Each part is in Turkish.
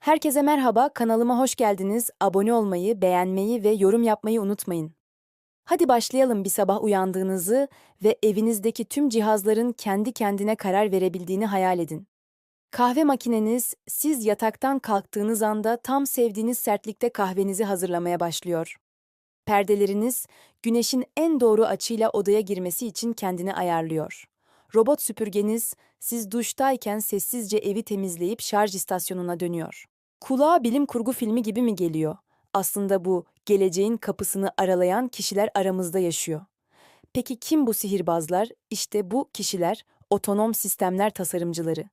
Herkese merhaba, kanalıma hoş geldiniz. Abone olmayı, beğenmeyi ve yorum yapmayı unutmayın. Hadi başlayalım bir sabah uyandığınızı ve evinizdeki tüm cihazların kendi kendine karar verebildiğini hayal edin. Kahve makineniz siz yataktan kalktığınız anda tam sevdiğiniz sertlikte kahvenizi hazırlamaya başlıyor. Perdeleriniz güneşin en doğru açıyla odaya girmesi için kendini ayarlıyor. Robot süpürgeniz siz duştayken sessizce evi temizleyip şarj istasyonuna dönüyor. Kulağa bilim kurgu filmi gibi mi geliyor? Aslında bu geleceğin kapısını aralayan kişiler aramızda yaşıyor. Peki kim bu sihirbazlar? İşte bu kişiler otonom sistemler tasarımcıları.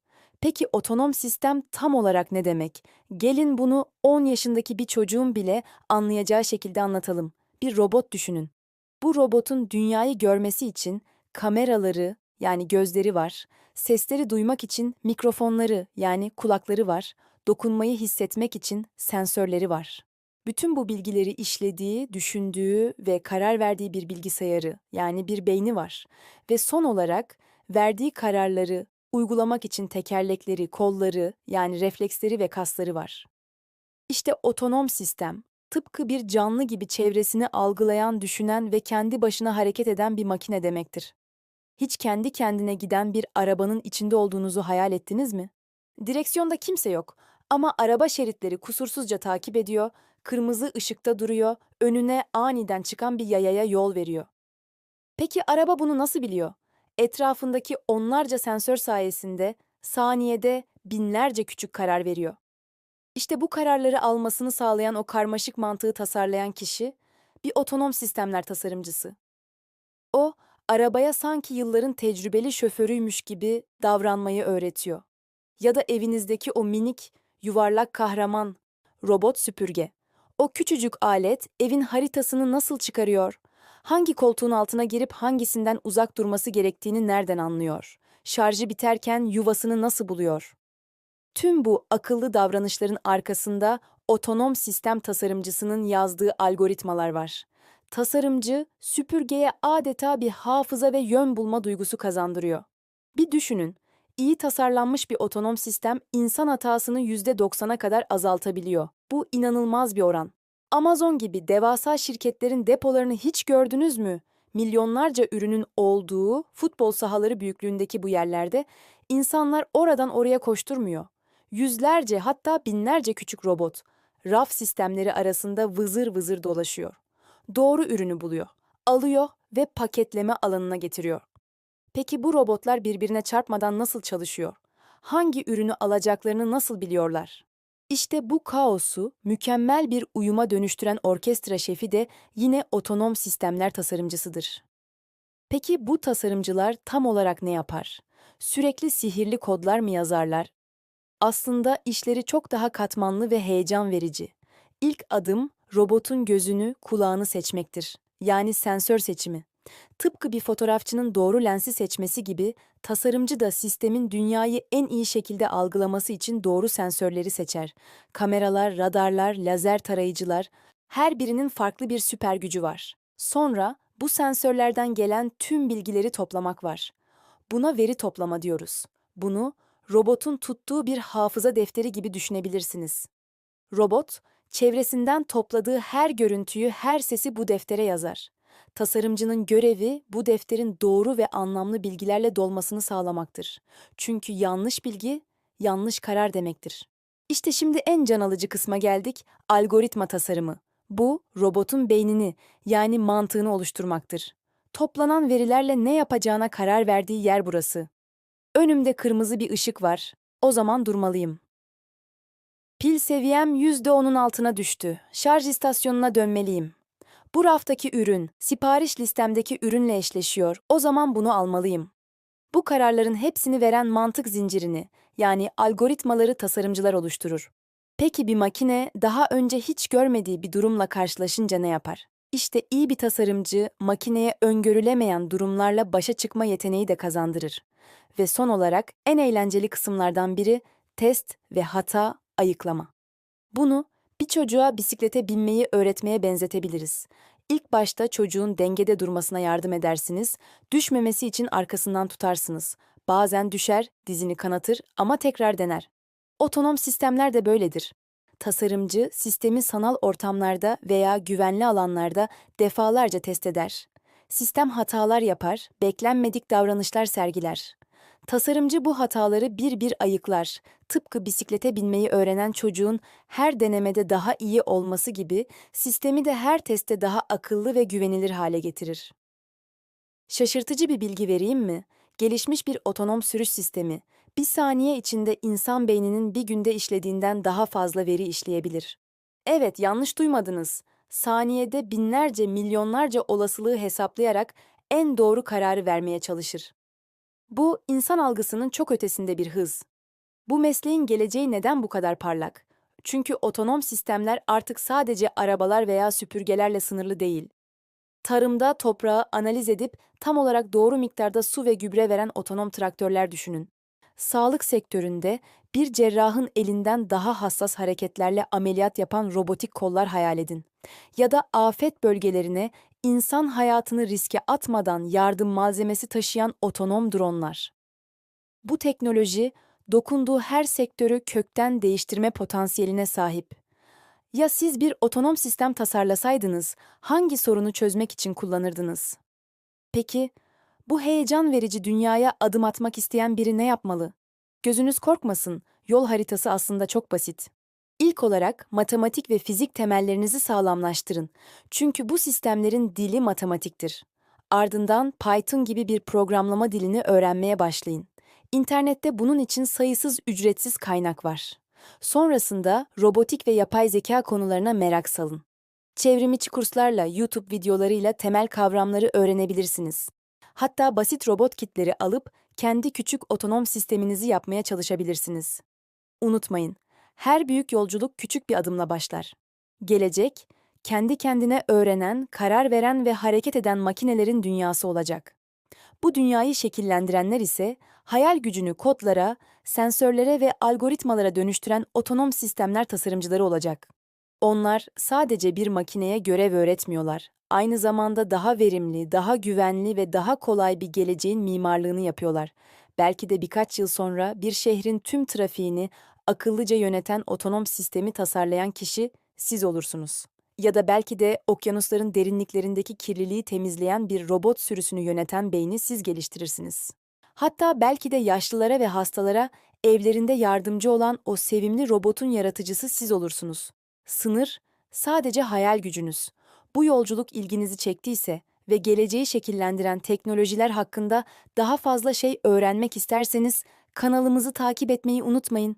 Peki otonom sistem tam olarak ne demek? Gelin bunu 10 yaşındaki bir çocuğun bile anlayacağı şekilde anlatalım. Bir robot düşünün. Bu robotun dünyayı görmesi için kameraları yani gözleri var, sesleri duymak için mikrofonları yani kulakları var, dokunmayı hissetmek için sensörleri var. Bütün bu bilgileri işlediği, düşündüğü ve karar verdiği bir bilgisayarı yani bir beyni var. Ve son olarak verdiği kararları uygulamak için tekerlekleri, kolları yani refleksleri ve kasları var. İşte otonom sistem, tıpkı bir canlı gibi çevresini algılayan, düşünen ve kendi başına hareket eden bir makine demektir. Hiç kendi kendine giden bir arabanın içinde olduğunuzu hayal ettiniz mi? Direksiyonda kimse yok ama araba şeritleri kusursuzca takip ediyor, kırmızı ışıkta duruyor, önüne aniden çıkan bir yayaya yol veriyor. Peki araba bunu nasıl biliyor? Etrafındaki onlarca sensör sayesinde saniyede binlerce küçük karar veriyor. İşte bu kararları almasını sağlayan o karmaşık mantığı tasarlayan kişi bir otonom sistemler tasarımcısı. O, arabaya sanki yılların tecrübeli şoförüymüş gibi davranmayı öğretiyor. Ya da evinizdeki o minik, yuvarlak kahraman, robot süpürge. O küçücük alet evin haritasını nasıl çıkarıyor? Hangi koltuğun altına girip hangisinden uzak durması gerektiğini nereden anlıyor? Şarjı biterken yuvasını nasıl buluyor? Tüm bu akıllı davranışların arkasında otonom sistem tasarımcısının yazdığı algoritmalar var. Tasarımcı, süpürgeye adeta bir hafıza ve yön bulma duygusu kazandırıyor. Bir düşünün, iyi tasarlanmış bir otonom sistem insan hatasını %90'a kadar azaltabiliyor. Bu inanılmaz bir oran. Amazon gibi devasa şirketlerin depolarını hiç gördünüz mü? Milyonlarca ürünün olduğu futbol sahaları büyüklüğündeki bu yerlerde insanlar oradan oraya koşturmuyor. Yüzlerce hatta binlerce küçük robot raf sistemleri arasında vızır vızır dolaşıyor. Doğru ürünü buluyor, alıyor ve paketleme alanına getiriyor. Peki bu robotlar birbirine çarpmadan nasıl çalışıyor? Hangi ürünü alacaklarını nasıl biliyorlar? İşte bu kaosu mükemmel bir uyuma dönüştüren orkestra şefi de yine otonom sistemler tasarımcısıdır. Peki bu tasarımcılar tam olarak ne yapar? Sürekli sihirli kodlar mı yazarlar? Aslında işleri çok daha katmanlı ve heyecan verici. İlk adım robotun gözünü, kulağını seçmektir. Yani sensör seçimi. Tıpkı bir fotoğrafçının doğru lensi seçmesi gibi tasarımcı da sistemin dünyayı en iyi şekilde algılaması için doğru sensörleri seçer. Kameralar, radarlar, lazer tarayıcılar her birinin farklı bir süper gücü var. Sonra bu sensörlerden gelen tüm bilgileri toplamak var. Buna veri toplama diyoruz. Bunu robotun tuttuğu bir hafıza defteri gibi düşünebilirsiniz. Robot, çevresinden topladığı her görüntüyü, her sesi bu deftere yazar. Tasarımcının görevi bu defterin doğru ve anlamlı bilgilerle dolmasını sağlamaktır. Çünkü yanlış bilgi yanlış karar demektir. İşte şimdi en can alıcı kısma geldik, algoritma tasarımı. Bu, robotun beynini, yani mantığını oluşturmaktır. Toplanan verilerle ne yapacağına karar verdiği yer burası. Önümde kırmızı bir ışık var. O zaman durmalıyım. Pil seviyem %10'un altına düştü. Şarj istasyonuna dönmeliyim. Bu raftaki ürün, sipariş listemdeki ürünle eşleşiyor. O zaman bunu almalıyım. Bu kararların hepsini veren mantık zincirini, yani algoritmaları tasarımcılar oluşturur. Peki bir makine daha önce hiç görmediği bir durumla karşılaşınca ne yapar? İşte iyi bir tasarımcı makineye öngörülemeyen durumlarla başa çıkma yeteneği de kazandırır. Ve son olarak en eğlenceli kısımlardan biri test ve hata ayıklama. Bunu bir çocuğa bisiklete binmeyi öğretmeye benzetebiliriz. İlk başta çocuğun dengede durmasına yardım edersiniz, düşmemesi için arkasından tutarsınız. Bazen düşer, dizini kanatır ama tekrar dener. Otonom sistemler de böyledir. Tasarımcı sistemi sanal ortamlarda veya güvenli alanlarda defalarca test eder. Sistem hatalar yapar, beklenmedik davranışlar sergiler. Tasarımcı bu hataları bir bir ayıklar. Tıpkı bisiklete binmeyi öğrenen çocuğun her denemede daha iyi olması gibi sistemi de her testte daha akıllı ve güvenilir hale getirir. Şaşırtıcı bir bilgi vereyim mi? Gelişmiş bir otonom sürüş sistemi, bir saniye içinde insan beyninin bir günde işlediğinden daha fazla veri işleyebilir. Evet, yanlış duymadınız. Saniyede binlerce, milyonlarca olasılığı hesaplayarak en doğru kararı vermeye çalışır. Bu, insan algısının çok ötesinde bir hız. Bu mesleğin geleceği neden bu kadar parlak? Çünkü otonom sistemler artık sadece arabalar veya süpürgelerle sınırlı değil. Tarımda toprağı analiz edip tam olarak doğru miktarda su ve gübre veren otonom traktörler düşünün. Sağlık sektöründe bir cerrahın elinden daha hassas hareketlerle ameliyat yapan robotik kollar hayal edin. Ya da afet bölgelerine insan hayatını riske atmadan yardım malzemesi taşıyan otonom dronlar. Bu teknoloji dokunduğu her sektörü kökten değiştirme potansiyeline sahip. Ya siz bir otonom sistem tasarlasaydınız, hangi sorunu çözmek için kullanırdınız? Peki, bu heyecan verici dünyaya adım atmak isteyen biri ne yapmalı? Gözünüz korkmasın, yol haritası aslında çok basit. İlk olarak matematik ve fizik temellerinizi sağlamlaştırın. Çünkü bu sistemlerin dili matematiktir. Ardından Python gibi bir programlama dilini öğrenmeye başlayın. İnternette bunun için sayısız ücretsiz kaynak var. Sonrasında robotik ve yapay zeka konularına merak salın. Çevrimiçi kurslarla, YouTube videolarıyla temel kavramları öğrenebilirsiniz. Hatta basit robot kitleri alıp kendi küçük otonom sisteminizi yapmaya çalışabilirsiniz. Unutmayın, her büyük yolculuk küçük bir adımla başlar. Gelecek, kendi kendine öğrenen, karar veren ve hareket eden makinelerin dünyası olacak. Bu dünyayı şekillendirenler ise hayal gücünü kodlara, sensörlere ve algoritmalara dönüştüren otonom sistemler tasarımcıları olacak. Onlar sadece bir makineye görev öğretmiyorlar. Aynı zamanda daha verimli, daha güvenli ve daha kolay bir geleceğin mimarlığını yapıyorlar. Belki de birkaç yıl sonra bir şehrin tüm trafiğini akıllıca yöneten otonom sistemi tasarlayan kişi siz olursunuz. Ya da belki de okyanusların derinliklerindeki kirliliği temizleyen bir robot sürüsünü yöneten beyni siz geliştirirsiniz. Hatta belki de yaşlılara ve hastalara evlerinde yardımcı olan o sevimli robotun yaratıcısı siz olursunuz. Sınır sadece hayal gücünüz. Bu yolculuk ilginizi çektiyse ve geleceği şekillendiren teknolojiler hakkında daha fazla şey öğrenmek isterseniz kanalımızı takip etmeyi unutmayın.